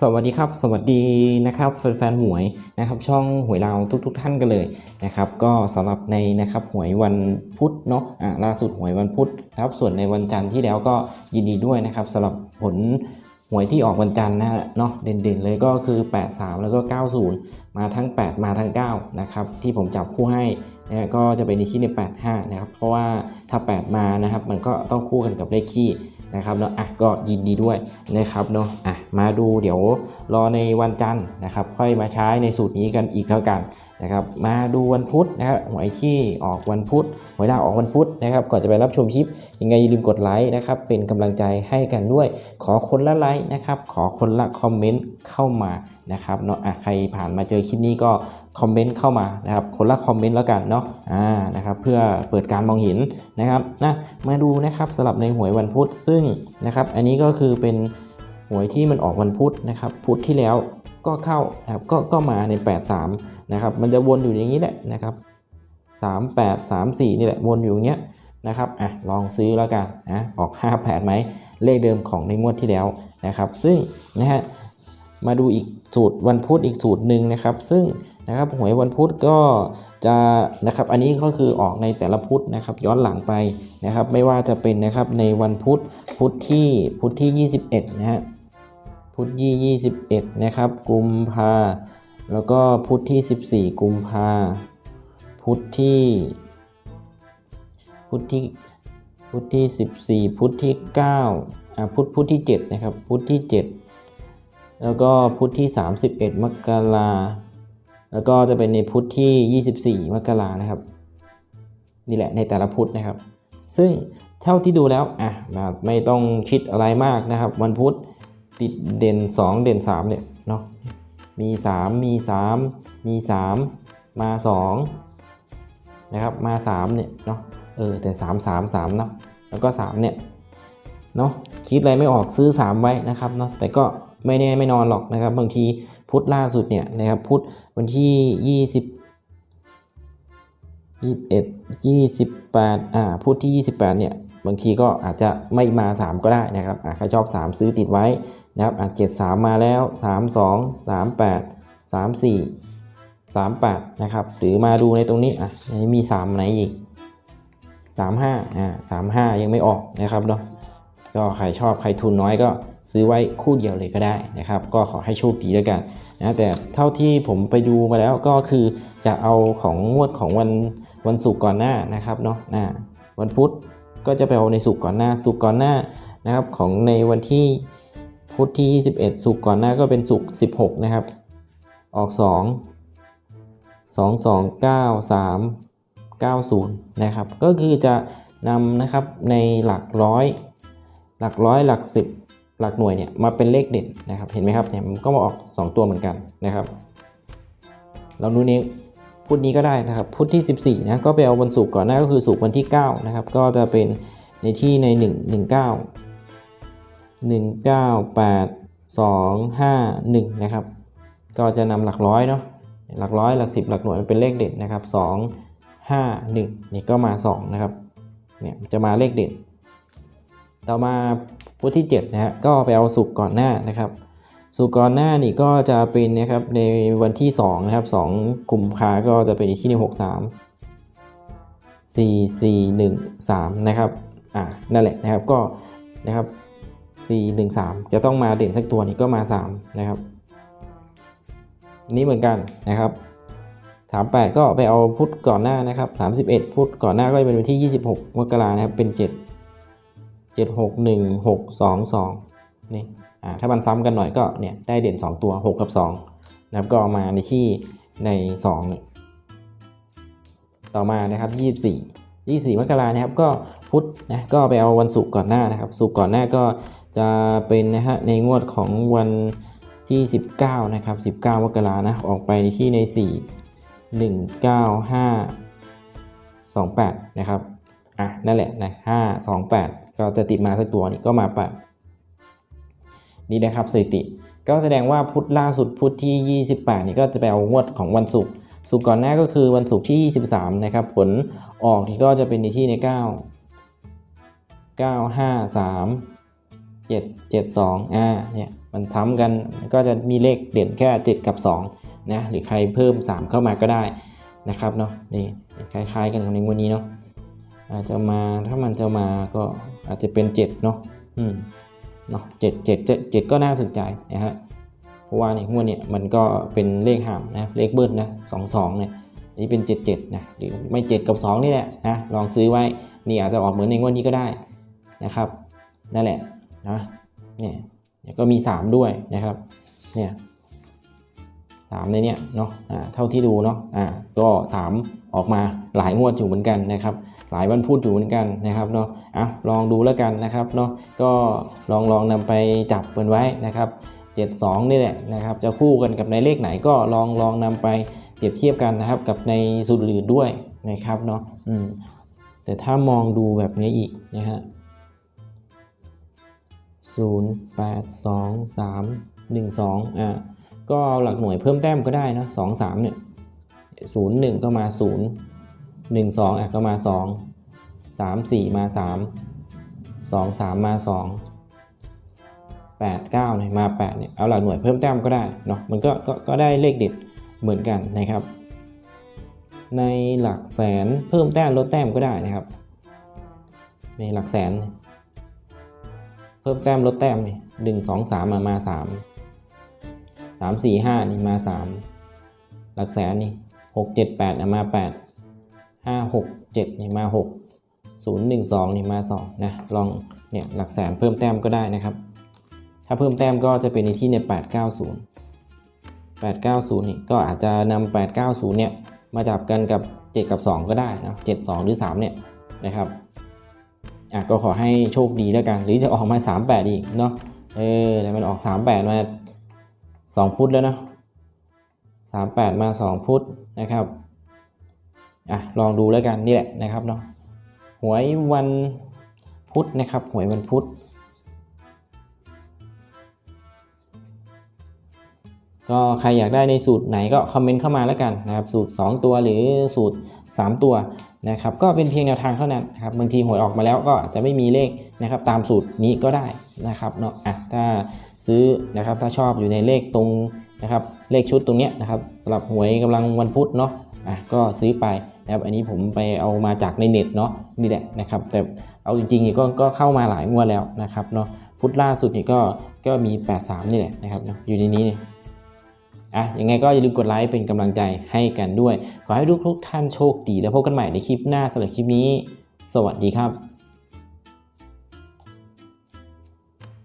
สวัสดีครับ สวัสดีนะครับแฟนๆหวยนะครับช่องหวยเราทุกๆท่านกันเลยนะครับก็สำหรับในนะครับหวยวันพุธเนาะอ่าล่าสุดหวยวันพุธครับส่วนในวันจันทร์ที่แล้วก็ยินดีด้วยนะครับสำหรับผล หวยที่ออกวันจันทร์นะฮะเนาะเด่นๆเลยก็คือ 83 แล้วก็ 90 มาทั้ง 8 มาทั้ง9นะครับที่ผมจับคู่ให้นะก็จะเป็นในที่ใน 85 นะครับ เพราะว่าถ้า 8 มานะครับ มันก็ต้องคู่กันกับเลขคี่ นะครับเนาะอะก็ยินดีด้วยนะครับเนาะอะมาดูเดี๋ยวรอในวันจันทร์นะครับ ค่อยมาใช้ในสูตรนี้กันอีกแล้วกันนะครับ มาดูวันพุธนะครับหวยที่ออกวันพุธหวยดาวออกวันพุธนะครับ ก่อนจะไปรับชมคลิป ยังไงอย่าลืมกดไลค์นะครับ เป็นกำลังใจให้กันด้วย ขอคนละไลค์นะครับ ขอคนละคอมเมนต์เข้ามา นะครับเนาะอะใครผ่านมาเจอคลิปนี้ก็คอมเมนต์เข้ามานะครับคนละคอมเมนต์แล้วกันเนาะอ่านะครับเพื่อเปิดการมองเห็นนะครับนะมาดูนะครับสลับในหวยวันพุธซึ่งนะครับอันนี้ก็คือเป็นหวยที่มันออกวันพุธนะครับพุธที่แล้วก็เข้านะครับก็ก็มาใน 83นะครับมันจะวนอยู่อย่างนี้แหละนะครับ3 8 3 4นี่แหละวนอยู่อย่างเงี้ยนะครับอะลองซื้อแล้วกันนะออก 5 8ไหมเลขเดิมของในงวดที่แล้วนะครับ ซึ่งนะฮะ มาดูอีกสูตรวันพุธอีกสูตรหนึ่งนะครับ ซึ่งนะครับหวยวันพุธก็จะนะครับอันนี้ก็คือออกในแต่ละพุธนะครับ ย้อนหลังไปนะครับ ไม่ว่าจะเป็นนะครับในวันพุธพุธที่พุธที่ 21 นะฮะพุธที่21 นะครับ กุมภาแล้วก็พุธที่ 14 กุมภาพุธที่พุธที่พุธที่ 14 พุธที่9อ่าพุธพุธที่ 7 นะครับ พุธที่ 7 แล้วก็พุธที่ 31 มกราแล้วก็จะเป็นในพุธที่ 24 มกรานะครับ นี่แหละในแต่ละพุธนะครับ ซึ่งเท่าที่ดูแล้วอะแบบไม่ต้องคิดอะไรมากนะครับ วันพุธติดเด่น 2 เด่น 3 เนี่ยเนาะมี 3 มี 3 มี 3 มา 2 นะครับ มา 3 เนี่ยเนาะเออแต่ 3 3 3 เนาะแล้วก็ 3 เนี่ยเนาะคิดอะไรไม่ออกซื้อ 3 ไว้นะครับเนาะแต่ก็ ไม่แน่ไม่นอนหรอกนะครับ บางทีพุธล่าสุดเนี่ยนะครับพุธวันที่ 20 21 28อ่าพุธที่ 28เนี่ยบางทีก็อาจจะไม่มา 3 ก็ได้นะครับอ่าใครชอบ 3 ซื้อติดไว้นะครับอ่า7 3 มาแล้ว 3 2 3 8 3 4 38นะครับหรือมาดูในตรงนี้อะอันนี้มี 3 ไหนอีก 35อ่า35 ยังไม่ออกนะครับเนาะ ก็ใครชอบใครทุนน้อยก็ซื้อไว้คู่เดียวเลยก็ได้นะครับ ก็ขอให้โชคดีแล้วกันนะแต่เท่าที่ผมไปดูมาแล้วก็คือจะเอาของงวดของวันวันศุกร์ก่อนหน้านะครับเนาะอ่าวันพุธก็จะไปเอาในศุกร์ก่อนหน้าศุกร์ก่อนหน้านะครับของในวันที่พุธที่ 21ศุกร์ก่อนหน้าก็เป็นศุกร์16 นะครับ ออก 2 2 2 9 3 90 นะครับ ก็คือจะนำนะครับในหลักร้อย หลักร้อยหลักสิบหลักหน่วยเนี่ยมาเป็นเลขเด่นนะครับ เห็นไหมครับเนี่ยมันก็มาออก 2 ตัวเหมือนกันนะครับ เราดูนี้พุธนี้ก็ได้นะครับพุธที่ 14นะก็ไปเอาวันศุกร์ก่อนหน้าก็คือศุกร์วันที่ 9 นะครับ ก็จะเป็นในที่ใน 1 19 198 251นะครับก็จะนำหลักร้อยเนาะหลักร้อยหลักสิบหลักหน่วยมันเป็นเลขเด่นนะครับ 2 5 1นี่ก็มา 2 นะครับเนี่ยจะมาเลขเด่น ต่อมาพุธที่7นะฮะก็ไปเอาสุกก่อนหน้านะครับ สุกก่อนหน้านี่ก็จะเป็นนะครับในวันที่2นะครับ2กลุ่มภาก็จะเป็นที่ใน63 4 4 1 3นะครับอ่านั่นแหละนะครับก็นะครับ4 1 3 จะต้องมาเด่นสักตัวนี่ก็มา 3 นะครับ นี่เหมือนกันนะครับ 38 ก็ไปเอาพุทธก่อนหน้านะครับ 31 พุทธก่อนหน้าก็จะเป็นวันที่ 26มกรานะครับเป็น 7 7 6 1 6 2 2นี่อ่าถ้ามันซ้ำกันหน่อยก็เนี่ยได้เด่น 2 ตัว 6 กับ2นะครับก็มาในที่ใน2เนี่ยต่อมานะครับ24 24มกรานะครับก็พุธนะก็ไปเอาวันศุกร์ก่อนหน้านะครับศุกร์ก่อนหน้าก็จะเป็นนะฮะในงวดของวันที่ 19นะครับ19มกรานะออกไปในที่ใน 4 1 9 5 28นะครับ อะนั่นแหละนะ5 2 8ก็จะติดมาสักตัวนี่ก็มา8นี่นะครับสถิติ ก็แสดงว่าพุธล่าสุดพุธที่ 28 นี่ก็จะไปเอางวดของวันศุกร์ศุกร์ก่อนหน้าก็คือวันศุกร์ที่ 23 นะครับ ผลออกที่ก็จะเป็นในที่ใน 9 9 5 3 7 7 2อ่าเนี่ยมันซ้ำกันก็จะมีเลขเด่นแค่ 7 กับ 2 นะ หรือใครเพิ่ม 3 เข้ามาก็ได้นะครับเนาะนี่คล้ายๆกันของในวันนี้เนาะ อาจจะมาถ้ามันจะมาก็อาจจะเป็น7เนาะอืมเนาะเจ็ดเจ็ดเจ็ดเจ็ดก็น่าสนใจนะฮะเพราะว่าในงวเนี่ยมันก็เป็นเลขห่ามนะเลขเบิ้ลนะสองสองเนี่ยอันนี้เป็นเจ็ดเจ็ดนะหรือไม่เจ็ดกับสองนี่แหละนะลองซื้อไว้นี่อาจจะออกเหมือนในงวดนี้ก็ได้นะครับนั่นแหละนะเนี่ยก็มีสามด้วยนะครับเนี่ย สามในเนี่ยเนาะเท่าที่ดูเนาะอ่าก็สามออกมาหลายงวดอยู่เหมือนกันนะครับ หลายวันพูดอยู่เหมือนกันนะครับเนาะอะลองดูแล้วกันนะครับเนาะก็ลองลองนำไปจับกันไว้นะครับ72นี่แหละนะครับจะคู่กันกับในเลขไหนก็ลองลองนำไปเปรียบเทียบกันนะครับกับในสูตรอื่นด้วยนะครับเนาะอืมแต่ถ้ามองดูแบบนี้อีกนะฮะศูนย์แปดสองสา ก็เอาหลักหน่วยเพิ่มแต้มก็ได้นะสองสามเนี่ยศูนย์หนึ่งก็มาศูนย์หนึ่งสองอะก็มาสองสามสี่มาสามสองสามมาสองแปดเก้าเนี่ยมาแปดเนี่ยเอาหลักหน่วยเพิ่มแต้มก็ได้เนาะมันก็ก็ก็ได้เลขเด็ดเหมือนกันนะครับ ในหลักแสนเพิ่มแต้มลดแต้มก็ได้นะครับ ในหลักแสน เพิ่มแต้มลดแต้มเนี่ยหนึ่งสองสามมามาสาม สามสี่ห้านี่มาสามหลักแสนนี่หกเจ็ดแปดมาแปดห้าหกเจ็ดนี่มาหกศูนย์หนึ่งสองนี่มาสองนะลองเนี่ยหลักแสนเพิ่มแต้มก็ได้นะครับ ถ้าเพิ่มแต้มก็จะเป็นในที่ในแปดเก้าศูนย์แปดเก้าศูนย์นี่ก็อาจจะนำแปดเก้าศูนย์เนี่ยมาจับกันกับเจ็ดกับสองก็ได้นะเจ็ดสองหรือสามเนี่ยนะครับอะก็ขอให้โชคดีแล้วกัน หรือจะออกมาสามแปดอีกเนาะเออแต่มันออกสามแปดมา สองพุธแล้วนะสามแปดมาสองพุธนะครับอะลองดูแล้วกันนี่แหละนะครับเนาะหวยวันพุธนะครับหวยวันพุธก็ใครอยากได้ในสูตรไหนก็คอมเมนต์เข้ามาแล้วกันนะครับสูตร 2 ตัวหรือสูตร 3 ตัวนะครับก็เป็นเพียงแนวทางเท่านั้นครับบางทีหวยออกมาแล้วก็จะไม่มีเลขนะครับตามสูตรนี้ก็ได้ นะครับเนาะอะถ้าซื้อนะครับถ้าชอบอยู่ในเลขตรงนะครับเลขชุดตรงเนี้ยนะครับสำหรับหวยกำลังวันพุธเนาะอะก็ซื้อไปนะครับอันนี้ผมไปเอามาจากในเน็ตเนาะนี่แหละนะครับแต่เอาจริงๆนี่ก็ก็เข้ามาหลายงวดแล้วนะครับเนาะพุธล่าสุดนี่ก็ก็มี 83 นี่แหละนะครับเนาะอยู่ในนี้เนี่ยอะยังไงก็อย่าลืมกดไลค์เป็นกำลังใจให้กันด้วย ขอให้ทุกทุกท่านโชคดี แล้วพบกันใหม่ในคลิปหน้าสำหรับคลิปนี้ สวัสดีครับ